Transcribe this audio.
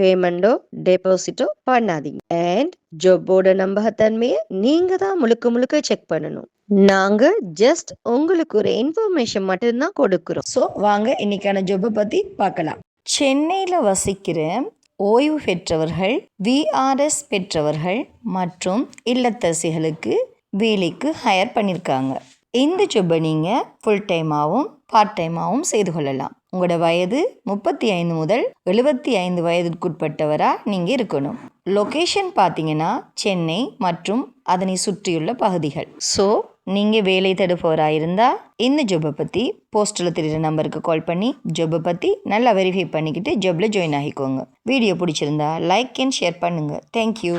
பேமெண்டோ டெபாசிட்டோ பண்ணாதீங்க. அண்ட் ஜாப்போட நம்பகத்தன்மையை நீங்க தான் முழுக்க முழுக்க செக் பண்ணணும். நாங்க ஜஸ்ட் உங்களுக்கு ஒரு இன்ஃபர்மேஷன் மட்டும்தான் கொடுக்குறோம். ஸோ வாங்க இன்னைக்கான ஜாப்பை பத்தி பார்க்கலாம். சென்னையில் வசிக்கிற ஓய்வு பெற்றவர்கள் விஆர்எஸ் பெற்றவர்கள் மற்றும் இல்லத்தரசிகளுக்கு வேலைக்கு ஹையர் பண்ணியிருக்காங்க இந்த ஜொப்பை நீங்கள் ஃபுல் டைமாகவும் பார்ட் டைமாகவும் செய்து கொள்ளலாம். உங்களோட வயது முப்பத்தி ஐந்து முதல் எழுபத்தி ஐந்து வயதுக்குட்பட்டவராக நீங்கள் இருக்கணும். லொக்கேஷன் பார்த்தீங்கன்னா சென்னை மற்றும் அதனை சுற்றியுள்ள பகுதிகள். ஸோ நீங்கள் வேலை தேடுபவராக இருந்தால் இந்த ஜொப்பை பற்றி போஸ்டில் தெரிகிற நம்பருக்கு கால் பண்ணி ஜொப்பை பற்றி நல்லா வெரிஃபை பண்ணிக்கிட்டு ஜொப்பில் ஜாயின் ஆகிக்கோங்க. வீடியோ பிடிச்சிருந்தா லைக் அண்ட் ஷேர் பண்ணுங்கள் தேங்க்யூ